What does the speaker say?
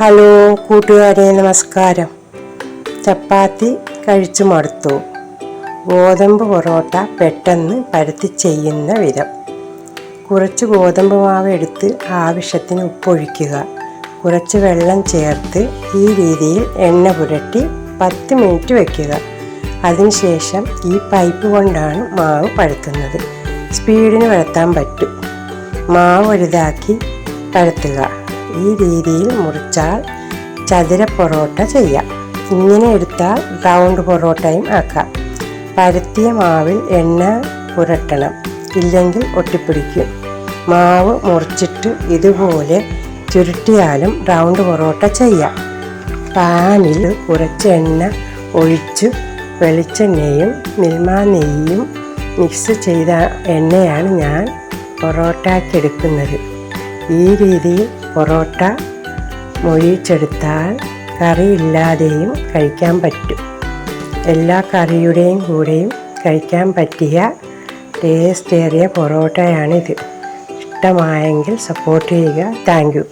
Hello കൂട്ടുകാരെ നമസ്കാരം. ചപ്പാത്തി കഴിച്ചു മടുത്തു. ഗോതമ്പ് പൊറോട്ട പെട്ടെന്ന് പരത്തി ചെയ്യുന്ന വിധം. കുറച്ച് ഗോതമ്പ് മാവ് എടുത്ത് ആവശ്യത്തിന് ഉപ്പൊഴിക്കുക. കുറച്ച് വെള്ളം ചേർത്ത് ഈ രീതിയിൽ എണ്ണ പുരട്ടി പത്ത് മിനിറ്റ് വയ്ക്കുക അതിനുശേഷം ഈ പൈപ്പ് കൊണ്ടാണ് മാവ് പഴുത്തുന്നത് സ്പീഡിന് പരത്താൻ പറ്റും. മാവ് വലുതാക്കി പരത്തുക. ഈ രീതിയിൽ മുറിച്ചാൽ ചതുര പൊറോട്ട ചെയ്യാം. ഇങ്ങനെ എടുത്താൽ റൗണ്ട് പൊറോട്ടയും ആക്കാം. പരത്തിയ മാവിൽ എണ്ണ പുരട്ടണം. ഇല്ലെങ്കിൽ ഒട്ടിപ്പിടിക്കും. മാവ് മുറിച്ചിട്ട് ഇതുപോലെ ചുരുട്ടിയാലും റൗണ്ട് പൊറോട്ട ചെയ്യാം. പാനിൽ കുറച്ച് എണ്ണ ഒഴിച്ച് വെളിച്ചെണ്ണയും മിൽമാ നെയ്യും മിക്സ് ചെയ്ത എണ്ണയാണ് ഞാൻ പൊറോട്ടയ്ക്കെടുക്കുന്നത് ഈ രീതിയിൽ പൊറോട്ട മൊഴിച്ചെടുത്താൽ കറിയില്ലാതെയും കഴിക്കാൻ പറ്റും. എല്ലാ കറിയുടെയും കൂടെയും കഴിക്കാൻ പറ്റിയ ടേസ്റ്റേറിയ പൊറോട്ടയാണിത്. ഇഷ്ടമായെങ്കിൽ സപ്പോർട്ട് ചെയ്യുക. താങ്ക്